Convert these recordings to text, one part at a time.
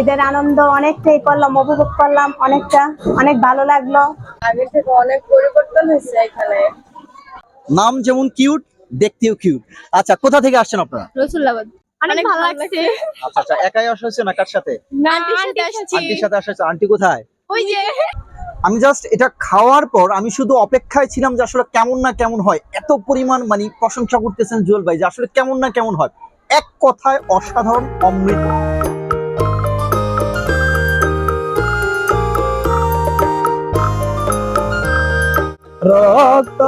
ঈদের আনন্দ অনেকটাই করলাম উপভোগ করলাম অনেকটা অনেক ভালো লাগল। আগে থেকে অনেক পরিবর্তন হয়েছে এখানে। নাম যেমন কিউট দেখতেও কিউট আচ্ছা কোথা থেকে আসছেন আপনারা? রসুল্লাবাদ। অনেক ভালো লাগছে। আচ্ছা আচ্ছা একাই আসা হয়েছে না কার সাথে? না আন্টির সাথে আসা হয়েছে। আন্টি কোথায়? ওই যে। আমি জাস্ট এটা খাওয়ার পর আমি শুধু অপেক্ষায় ছিলাম যে আসলে কেমন না কেমন হয়। এত পরিমাণ মানে প্রশংসা করতেছেন জুয়েল ভাই যে আসলে কেমন না কেমন হয়। এক কথায় অসাধারণ অমৃত। রক্ত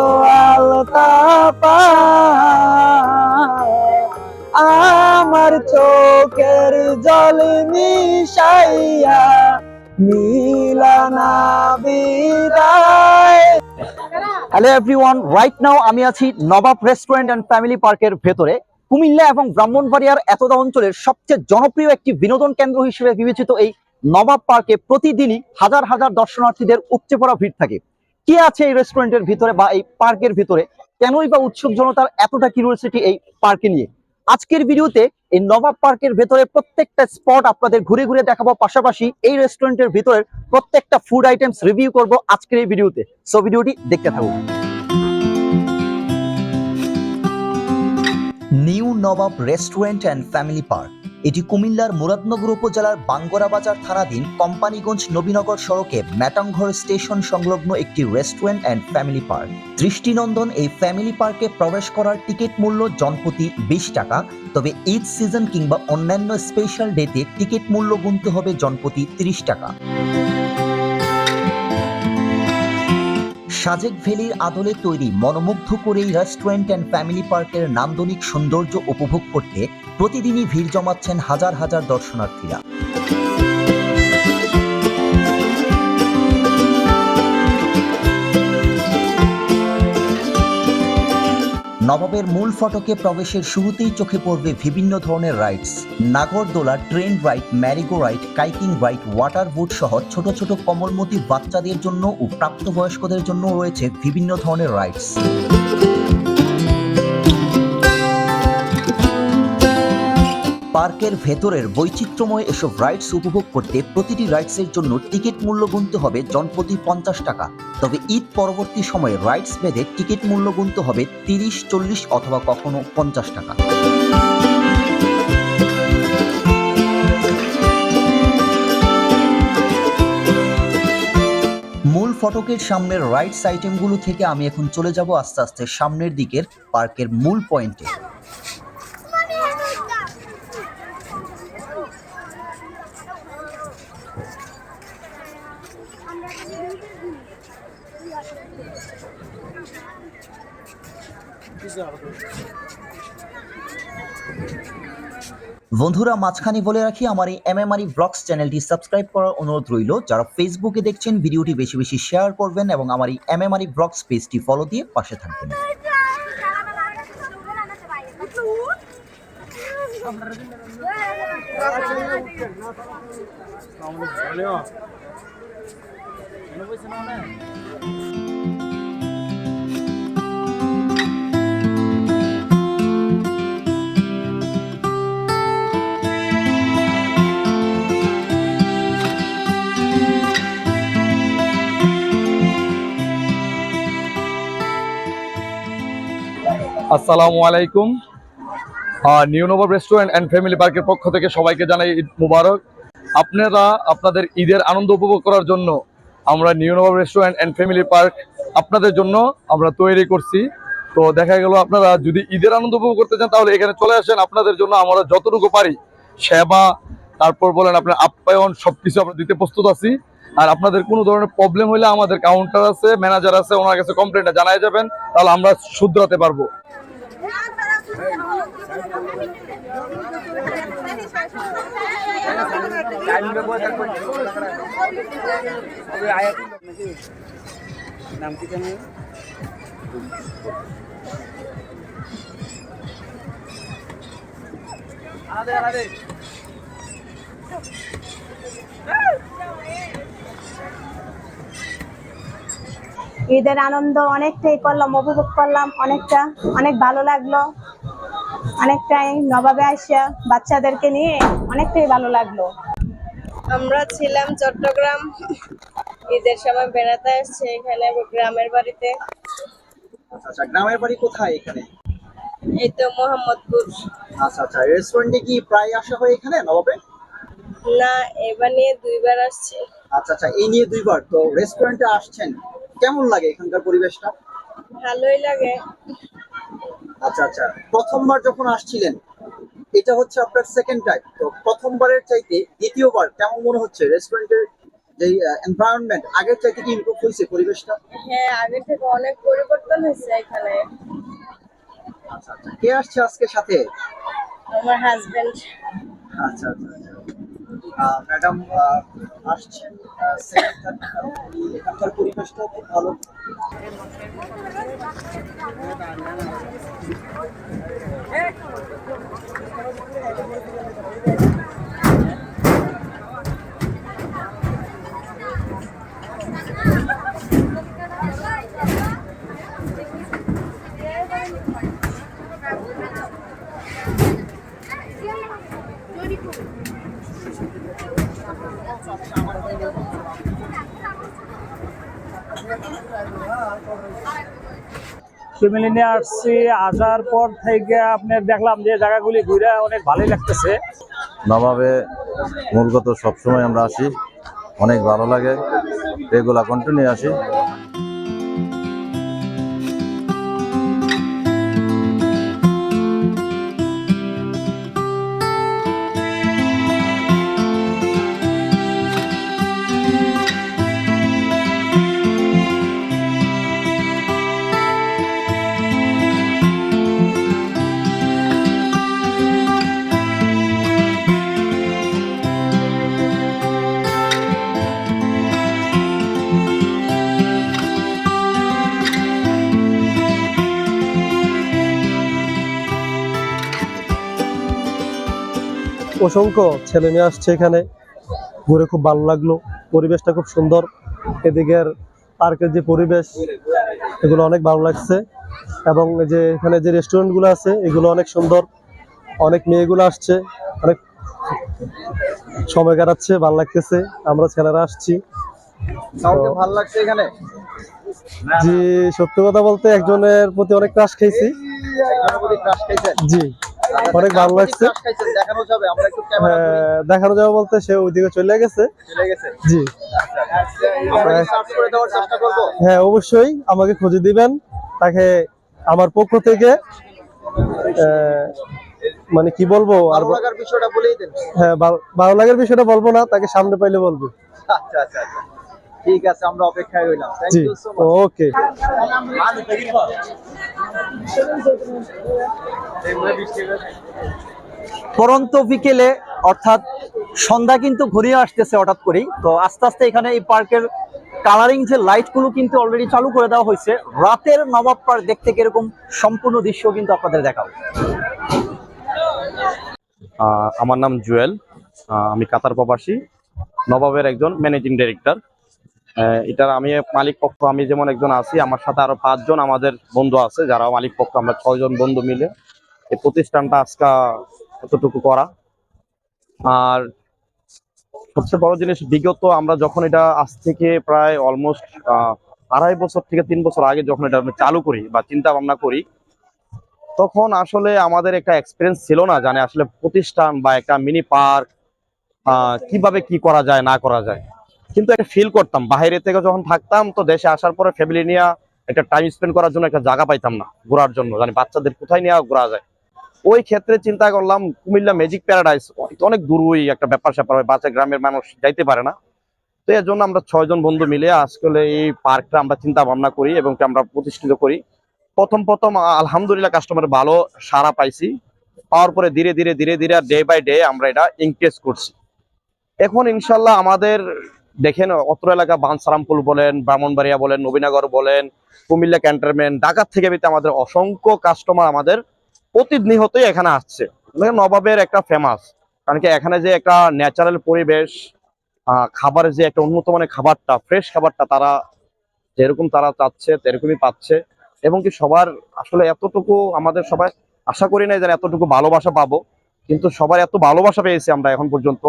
আমার চোখের জল মিশাইয়া নীলানা বিদায়। হ্যালো এভরিওয়ান রাইট নাও আমি আছি নবাব রেস্টুরেন্ট অ্যান্ড ফ্যামিলি পার্কের ভেতরে। কুমিল্লা এবং ব্রাহ্মণবাড়িয়ার এতদা অঞ্চলের সবচেয়ে জনপ্রিয় একটি বিনোদন কেন্দ্র হিসেবে বিবেচিত এই নবাব পার্কে প্রতিদিনই হাজার হাজার দর্শনার্থীদের উপচে পড়া ভিড় থাকে। কি আছে এই রেস্টুরেন্টের ভিতরে বা এই পার্কের ভিতরে? কেনই বা উৎসুক জনতার এতটা কিউরিয়াসিটি এই পার্কে নিয়ে? আজকের ভিডিওতে এই নবাব পার্কের ভেতরে প্রত্যেকটা স্পট আপনাদের ঘুরে ঘুরে দেখাবো। পাশাপাশি এই রেস্টুরেন্টের ভিতরের প্রত্যেকটা ফুড আইটেমস রিভিউ করব আজকের এই ভিডিওতে সো ভিডিওটি দেখতে থাকুন। New Nawab restaurant and family park এটি কুমিল্লার মুরাদনগর উপজেলার বাঙ্গরা বাজার থানাধীন কোম্পানিগঞ্জ নবীনগর সড়কে ম্যাটাংঘর স্টেশন সংলগ্ন একটি রেস্টুরেন্ট অ্যান্ড ফ্যামিলি পার্ক। দৃষ্টিনন্দন এই ফ্যামিলি পার্কে প্রবেশ করার টিকিট মূল্য জনপ্রতি বিশ টাকা, তবে ঈদ সিজন কিংবা অন্যান্য স্পেশাল ডেতে টিকিট মূল্য গুনতে হবে জনপ্রতি ত্রিশ টাকা। সাজেক ভ্যালির আদলে তৈরি মনোমুগ্ধ করে রেস্টুরেন্ট অ্যান্ড ফ্যামিলি পার্কের নান্দনিক সৌন্দর্য উপভোগ করতে প্রতিদিনই ভিড় জমাচ্ছেন হাজার হাজার দর্শনার্থীরা। নবাবের মূল ফটকে প্রবেশের শুরুতেই চোখে পড়বে বিভিন্ন ধরনের রাইডস নাগরদোলা train ride merry go ride kayaking ride water boat সহ ছোট ছোট কমলমতি বাচ্চাদের জন্য ও প্রাপ্তবয়স্কদের জন্য রয়েছে বিভিন্ন ধরনের রাইডস পার্কের ভেতরের বৈচিত্র্যময় এসব রাইডস উপভোগ করতে প্রতিটি রাইডসের জন্য টিকিট মূল্য গুনতে হবে জনপ্রতি পঞ্চাশ টাকা। তবে ঈদ পরবর্তী সময়ে রাইডস বেঁধে টিকিট মূল্য গুনতে হবে তিরিশ, চল্লিশ অথবা কখনো পঞ্চাশ টাকা। মূল ফটকের সামনের রাইডস আইটেমগুলো থেকে আমি এখন চলে যাব আস্তে আস্তে সামনের দিকের পার্কের মূল পয়েন্টে। বন্ধুরা, মাঝখানে বলে রাখি, আমার এই এমএমআরি ব্লগস চ্যানেলটি সাবস্ক্রাইব করার অনুরোধ রইল। যারা ফেসবুকে দেখছেন, ভিডিওটি বেশি বেশি শেয়ার করবেন এবং আমার এই এমএমআরি ব্লগস পেজটি ফলো দিয়ে পাশে থাকবেন। আসসালামু আলাইকুম। New Nawab restaurant and family পার্কের পক্ষ থেকে সবাইকে জানাই ঈদ মুবারক। আপনারা আপনাদের ঈদের আনন্দ উপভোগ করার জন্য আমরা new restaurant and family park আপনাদের জন্য আমরা তৈরি করছি। তো দেখা গেল আপনারা যদি ঈদের আনন্দ উপভোগ করতে চান, তাহলে এখানে চলে আসেন। আপনাদের জন্য আমরা যতটুকু পারি সেবা, তারপর বলেন আপনার আপ্যায়ন, সবকিছু আমরা দিতে প্রস্তুত আছি। আর আপনাদের কোনো ধরনের প্রবলেম হলে আমাদের কাউন্টার আছে ম্যানেজার আছে, ওনার কাছে কমপ্লেনটা জানাই যাবেন, তাহলে আমরা শুধরাতে পারব। ঈদের আনন্দ অনেকটাই করলাম উপভোগ করলাম অনেকটা অনেক ভালো লাগল। অনেকটাই নবাবে আসা বাচ্চাদেরকে নিয়ে অনেকটাই ভালো লাগল। আমরা ছিলাম চট্টগ্রাম। ঈদের সময় বেড়াতে আসছে এখানে গ্রামের বাড়িতে। আচ্ছা আচ্ছা গ্রামের বাড়ি কোথায় এখানে? এই তো মোহাম্মদপুর। আচ্ছা আচ্ছা রেস্টুরেন্টে কি প্রায় আসা হয় এখানে নবাবে? না এবার নিয়ে দুইবার আসছে। আচ্ছা আচ্ছা এই নিয়ে দুইবার তো রেস্টুরেন্টে আসছেন? কেমন লাগে এখানকার পরিবেশটা? ভালোই লাগে। আচ্ছা আচ্ছা। প্রথমবার যখন আসছিলেন এটা হচ্ছে আপনার সেকেন্ড টাইম তো প্রথমবারের চাইতে দ্বিতীয়বার কেমন মনে হচ্ছে রেস্টুরেন্টের যে এনভায়রনমেন্ট আগের চাইতে কি ইমপ্রুভ হয়েছে পরিবেশটা? হ্যাঁ আগে থেকে অনেক পরিবর্তন হয়েছে এখানে। আচ্ছা আচ্ছা। কে আসছে আজকে সাথে? আমার হাজবেন্ড আচ্ছা আচ্ছা ম্যাডাম আসছেন সেকেন্ড এখানকার পরিবেশটা খুব ভালো ফ্যামিলি নিয়ে আসছি। আসার পর থেকে আপনি দেখলাম যে জায়গাগুলি ঘুরে অনেক ভালোই লাগতেছে। নবাবে মূলগত সবসময় আমরা আসি, অনেক ভালো লাগে। রেগুলার কন্টিনিউ আসি। অসংখ্য ছেলে মেয়ে আসছে এখানে। ঘুরে খুব ভালো লাগল। পরিবেশটা খুব সুন্দর। এদিকের পার্কের যে পরিবেশ এগুলো অনেক ভালো লাগছে। এবং যে এখানে যে রেস্টুরেন্টগুলো আছে এগুলো অনেক সুন্দর। অনেক মেয়েগুলো আসছে। অনেক সময় কাটাচ্ছে ভালো লাগতেছে। আমরা ছেলেরা আসছি। ভালো লাগছে এখানে? জি সত্যি কথা বলতে একজনের প্রতি অনেক ক্রাশ খেয়েছি? জি। অনেক ভালো লাগছে। crush দেখানো যাবে বলতে সে ওইদিকে চলে গেছে। চলে গেছে? জি। হ্যাঁ অবশ্যই আমাকে খুঁজে দিবেন। তাকে আমার পক্ষ থেকে মানে কি বলব আর বিষয়টা বলেই দেন। হ্যাঁ ভালো- ভালো লাগার বিষয়টা বলব না তাকে সামনে পাইলে বলব। আচ্ছা আচ্ছা আচ্ছা। ঠিক আছে আমরা অপেক্ষায় রইলাম। Thank you so much okay পরন্ত বিকেলে অর্থাৎ সন্ধ্যা কিন্তু ঘুরিয়ে আসতেছে হঠাৎ করেই। তো আস্তে আস্তে এখানে এই পার্কের কালারিং যে লাইটগুলো কিন্তু অলরেডি চালু করে দেওয়া হয়েছে রাতের নবাব পার্ক দেখতে কীরকম সম্পূর্ণ দৃশ্য কিন্তু আপনাদের দেখাবো। আহ, আমার নাম জুয়েল। আহ, আমি কাতার প্রবাসী নবাবের একজন ম্যানেজিং ডিরেক্টর এটার আমি মালিক পক্ষ, আমি যেমন একজন আছি, আমার সাথে আরও পাঁচজন আমাদের বন্ধু আছে যারা মালিক পক্ষ, আমরা ছয়জন বন্ধু মিলে। এই প্রতিষ্ঠানটা আজকে এতটুকু করা। আর সবচেয়ে বড় জিনিস, বিগত আমরা যখন এটা আজ থেকে প্রায় অলমোস্ট আড়াই বছর থেকে তিন বছর আগে যখন এটা আমরা চালু করি বা চিন্তা ভাবনা করি, তখন আসলে আমাদের একটা এক্সপিরিয়েন্স ছিল না জানে আসলে প্রতিষ্ঠান বা একটা মিনি পার্ক কীভাবে কি করা যায়, না করা যায়। কিন্তু একটা ফিল করতাম। বাইরে থেকে যখন থাকতাম তো দেশে আসার পরে ফ্যামিলি নিয়ে একটা টাইম স্পেন্ড করার জন্য একটা জায়গা পাইতাম না ঘোরার জন্য। জানি বাচ্চাদের কোথায় নিয়ে ঘোরা যায়। ওই ক্ষেত্রে চিন্তা করলাম, কুমিল্লা ম্যাজিক প্যারাডাইস অনেক দূর ওই একটা ব্যাপার স্যাপার হয় বাচ্চা গ্রামের মানুষ যাইতে পারে না। তো এর জন্য আমরা ছয়জন বন্ধু মিলে আজকাল এই পার্কটা আমরা চিন্তা ভাবনা করি এবং আমরা প্রতিষ্ঠিত করি। প্রথম প্রথম আলহামদুলিল্লাহ কাস্টমার ভালো সারা পাইছি। পাওয়ার পরে ধীরে ধীরে ধীরে ধীরে ডে বাই ডে আমরা এটা ইনক্রিজ করছি। এখন ইনশাল্লাহ আমাদের দেখেন অত্র এলাকা বানসারামপুল বলেন ব্রাহ্মণবাড়িয়া বলেন নবীনগর বলেন কুমিল্লা ক্যান্টনমেন্ট ঢাকা থেকে বেতে আমাদের অসংখ্য কাস্টমার আমাদের প্রতিনিহতই এখানে আসছে। দেখেন নবাবের একটা ফেমাস কারণ কি এখানে যে একটা ন্যাচারাল পরিবেশ আহ, খাবারের যে একটা উন্নত মানের খাবারটা ফ্রেশ খাবারটা তারা যেরকম তারা চাচ্ছে সেরকমই পাচ্ছে। এবং কি সবার আসলে এতটুকু আমাদের সবাই আশা করি না যে এতটুকু ভালোবাসা পাবো কিন্তু সবার এত ভালোবাসা পেয়েছি আমরা এখন পর্যন্ত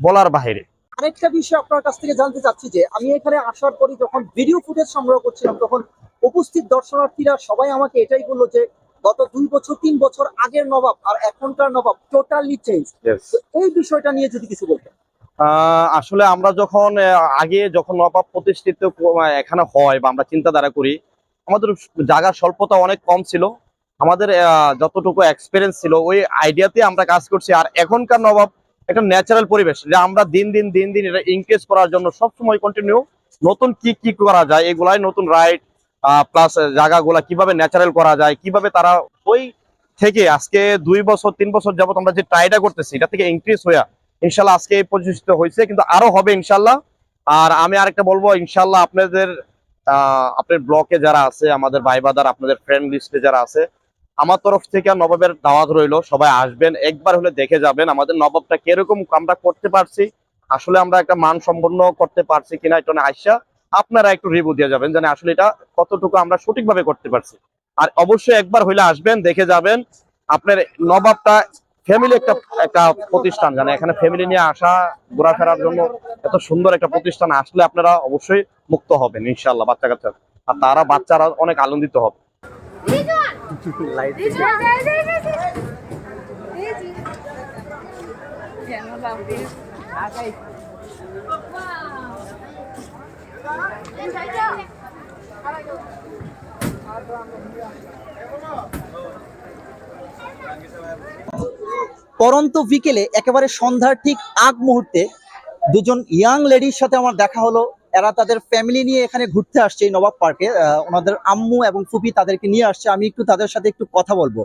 বলার বাইরে আরেকটা বিষয় আপনার কাছ থেকে জানতে চাচ্ছি যে আমি এখানে আসার পরই যখন ভিডিও ফুটেজ সংগ্রহ করছিলাম তখন উপস্থিত দর্শনার্থীরা সবাই আমাকে এটাই বলল যে গত দুই বছর তিন বছর আগের নবাব আর এখনকার নবাব টোটালি চেঞ্জ এই বিষয়টা নিয়ে যদি কিছু বলতেন। আসলে আমরা যখন আগে যখন নবাব প্রতিষ্ঠিত এখানে হয় বা আমরা চিন্তাধারা করি আমাদের জায়গার স্বল্পতা অনেক কম ছিল। আমাদের যতটুকু এক্সপিরিয়েন্স ছিল ওই আইডিয়াতে আমরা কাজ করছি। আর এখনকার নবাব একটা ন্যাচারাল পরিবেশ যে আমরা দিন দিন দিন দিন এটা ইনক্রিজ করার জন্য সবসময় কন্টিনিউ নতুন কি কি করা যায় এগুলাই নতুন রাইড প্লাস জায়গাগুলা কীভাবে ন্যাচারাল করা যায় কীভাবে তারা ওই থেকে আজকে দুই বছর তিন বছর যাবত আমরা যে ট্রাইটা করতেছি এটা থেকে ইনক্রিজ হইয়া ইনশাল্লাহ আজকে এই প্রতিষ্ঠিত হয়েছে কিন্তু আরও হবে ইনশাল্লাহ। আর আমি আরেকটা বলব ইনশাল্লাহ আপনাদের আহ, আপনার ব্লকে যারা আছে আমাদের ভাই বাদার আপনাদের ফ্রেন্ড লিস্টে যারা আছে আমার তরফ থেকে নবাবের দাওয়াত রইল, সবাই আসবেন, একবার হলে দেখে যাবেন আমাদের নবাবটা কীরকম আমরা করতে পারছি, আসলে আমরা একটা মান সম্পন্ন করতে পারছি কিনা এটা আইসা আপনারা একটু রিভিউ দিয়ে যাবেন, জানে আসলে এটা কতটুকু আমরা সঠিকভাবে করতে পারছি। আর অবশ্যই একবার হইলে আসবেন, দেখে যাবেন, আপনার নবাবটা ফ্যামিলি একটা একটা প্রতিষ্ঠান, জানে এখানে ফ্যামিলি নিয়ে আসা, ঘোরাফেরার জন্য এত সুন্দর একটা প্রতিষ্ঠান আসলে আপনারা অবশ্যই মুক্ত হবেন ইনশাল্লাহ বাচ্চা কাচ্চা আর তারা বাচ্চারা অনেক আনন্দিত হবে। পরন্ত বিকেলে একেবারে সন্ধ্যার ঠিক আগ মুহূর্তে দুজন ইয়াং লেডির সাথে আমার দেখা হলো। এরা তাদের ফ্যামিলি নিয়ে এখানে ঘুরতে আসছে এই নবাব পার্কে ওনাদের আম্মু এবং ফুপি তাদেরকে নিয়ে আসছে। আমি একটু তাদের সাথে একটু কথা বলব।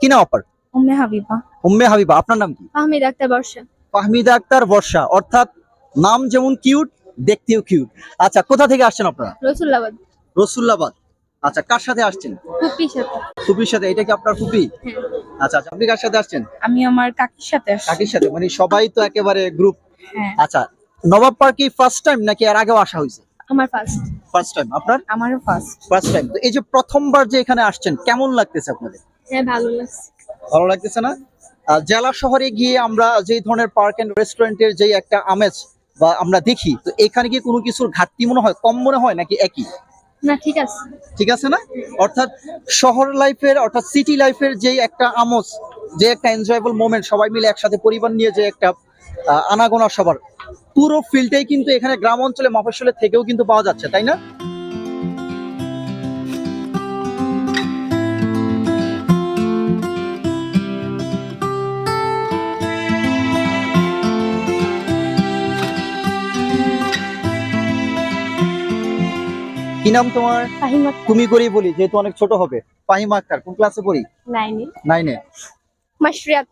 কি নাম আপনার? উম্মে হাবিবা। উম্মে হাবিবা আপনার নাম কি? আহমেদ আক্তার বর্ষা। ফাহমিদা আক্তার বর্ষা অর্থাৎ নাম যেমন কিউট দেখতেও কিউট আচ্ছা কোথা থেকে আসছেন আপনারা? রসুল্লাবাদ। রসুল্লাবাদ। আচ্ছা কার সাথে আসছেন? ফুপির সাথে। ফুপির সাথে এটা কি আপনার ফুপি হ্যাঁ। আচ্ছা আচ্ছা আপনি কার সাথে আসছেন? আমি আমার কাকির সাথে কাকির সাথে মানে সবাই তো একেবারে গ্রুপ হ্যাঁ। আচ্ছা নবাব পার্কে ফার্স্ট টাইম নাকি এর আগেও আসা হয়েছে? আমার ফার্স্ট ফার্স্ট টাইম আপনার? আমারও ফার্স্ট ফার্স্ট টাইম তো এই যে প্রথমবার যে এখানে আসছেন কেমন লাগতেছে আপনাদের? হ্যাঁ ভালো লাগছে। ভালো লাগতেছে না? জেলা শহরে গিয়ে আমরা যে ধরনের পার্ক এন্ড রেস্টুরেন্টের যে একটা আমেজ বা আমরা দেখি তো এখানে গিয়ে কোনো কিছুর ঘাটতি মনে হয় কম মনে হয় নাকি একই? না ঠিক আছে। ঠিক আছে না? অর্থাৎ শহর লাইফের অর্থাৎ সিটি লাইফের যে একটা আমোজ যে একটা এনজয়েবল মোমেন্ট সবাই মিলে একসাথে পরিবার নিয়ে যে একটা আনাগোনা সবার। পুরো ফিল্ডটাই কিন্তু এখানে গ্রাম অঞ্চলে মফস্বলের থেকেও কিন্তু পাওয়া যাচ্ছে তাই না? কি নাম তোমার? তুমি করেই বলি যেহেতু অনেক ছোট হবে। ফাহিমা আক্তার কোন ক্লাসে পড়ি? নাইনি নাইনে মাশরিয়াত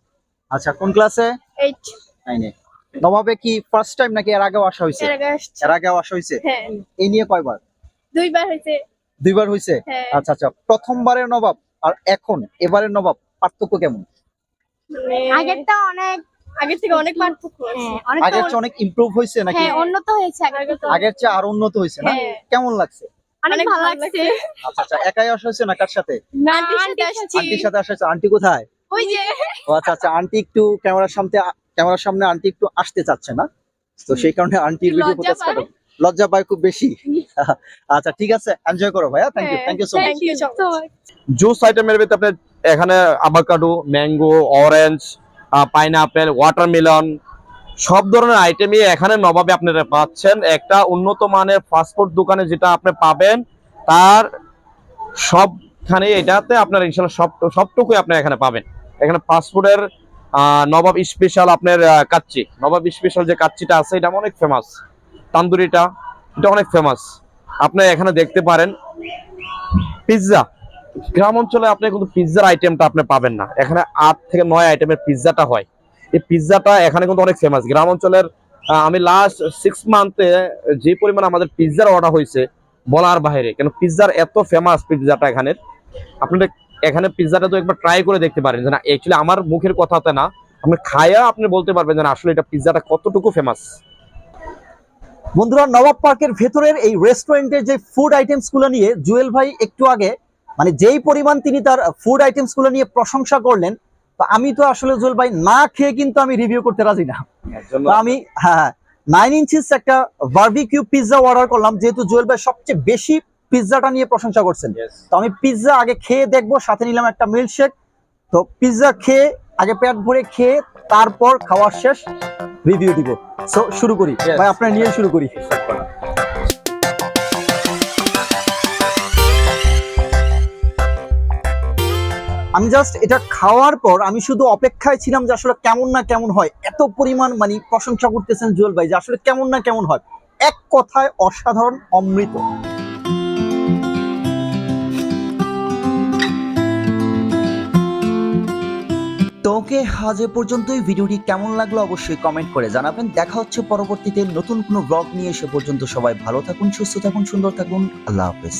আচ্ছা কোন ক্লাসে এইট নাইনে নবাবে কি ফার্স্ট টাইম নাকি এর আগেও আসা হয়েছে? এর আগেও আসা হয়েছে? হ্যাঁ। এই নিয়ে কয়বার? দুইবার হয়েছে। দুইবার হয়েছে? হ্যাঁ। আচ্ছা আচ্ছা। প্রথমবারের নবাব আর এখন এবারের নবাব পার্থক্য কেমন? আগেরটা অনেক আগের থেকে অনেক পার্থক্য আছে। হ্যাঁ আগের চেয়ে অনেক ইমপ্রুভ হয়েছে নাকি? হ্যাঁ উন্নত হয়েছে আগের চেয়ে আর উন্নত হয়েছে না। কেমন লাগছে? অনেক ভালো লাগছে। আচ্ছা আচ্ছা। একাই আসা হয়েছে না কার সাথে? আন্টির সাথে আসা হয়েছে। আন্টি কোথায়? ওই যে। ও আচ্ছা আচ্ছা। আন্টি একটু ক্যামেরার সামনে ক্যামেরার সামনে আন্টি একটু আসতে চাচ্ছে না। তো সেই কারণে আন্টির ভিডিও লজ্জা ফুটেজ কাটো। লজ্জা পায় খুব বেশি। আচ্ছা ঠিক আছে এনজয় করো ভাইয়া। Thank you thank you so much thank you so much juice আইটেমের ভিতরে আপনি এখানে avocado mango orange pineapple watermelon সব ধরনের আইটেমই এখানে নবাবে আপনারা পাচ্ছেন। একটা উন্নত মানের ফাস্টফুড দোকানে যেটা আপনি পাবেন তার সবখানে এটাতে আপনার ইনশাল্লাহ সব সবটুকুই আপনি এখানে পাবেন। এখানে ফাস্টফুডের নবাব স্পেশাল আপনার কাচ্চি। নবাব স্পেশাল যে কাচ্চিটা আছে, এটা অনেক ফেমাস তান্দুরিটা, এটা অনেক ফেমাস আপনি এখানে দেখতে পারেন পিৎজা গ্রাম অঞ্চলে আপনি কিন্তু পিৎজার আইটেমটা আপনি পাবেন না। এখানে আট থেকে নয় আইটেমের পিৎজাটা হয়। এই পিৎজাটা এখানে কিন্তু অনেক ফেমাস গ্রাম অঞ্চলের আমি লাস্ট সিক্স মান্থে যে পরিমাণ আমাদের পিৎজার অর্ডার হয়েছে, বলার বাইরে, কেন পিৎজার এত ফেমাস পিৎজাটা এখানের। আপনাদের এখানে পিৎজাটা তো একবার ট্রাই করে দেখতে পারেন যে না অ্যাকচুয়ালি আমার মুখের কথাতে না আপনি খায়া আপনি বলতে পারবেন যে না, আসলে এটা পিৎজাটা কতটুকু ফেমাস বন্ধুরা নবাব পার্কের ভেতরের এই রেস্টুরেন্টের যে ফুড আইটেমসগুলো নিয়ে জুয়েল ভাই একটু আগে মানে যেই পরিমাণ তিনি তার ফুড আইটেমসগুলো নিয়ে প্রশংসা করলেন তো আমি তো আসলে জুয়েল ভাই না খেয়ে কিন্তু আমি রিভিউ করতে রাজি না। তো আমি হ্যাঁ নাইন ইঞ্চিস একটা বার্বিকিউ পিৎজা অর্ডার করলাম যেহেতু জুয়েল ভাই সবচেয়ে বেশি পিৎজাটা নিয়ে প্রশংসা করছেন। তো আমি পিৎজা আগে খেয়ে দেখব সাথে নিলাম একটা মিল্কশেক তো পিৎজা খেয়ে আগে পেট ভরে খেয়ে তারপর খাওয়ার শেষ রিভিউ দিব। সো শুরু করি। ভাই আপনার নিয়ে শুরু করি। আমি জাস্ট এটা খাওয়ার পর আমি শুধু অপেক্ষায় ছিলাম যে আসলে কেমন না কেমন হয়। এত পরিমাণ মানে প্রশংসা করতেছেন জুয়েল ভাই যে আসলে কেমন না কেমন হয়। এক কথায় অসাধারণ অমৃত। তোকে আজ এ পর্যন্তই। ভিডিওটি কেমন লাগল অবশ্যই কমেন্ট করে জানাবেন। দেখা হচ্ছে পরবর্তীতে নতুন কোনো ব্লগ নিয়ে। সে পর্যন্ত সবাই ভালো থাকুন, সুস্থ থাকুন, সুন্দর থাকুন। আল্লাহ হাফেজ।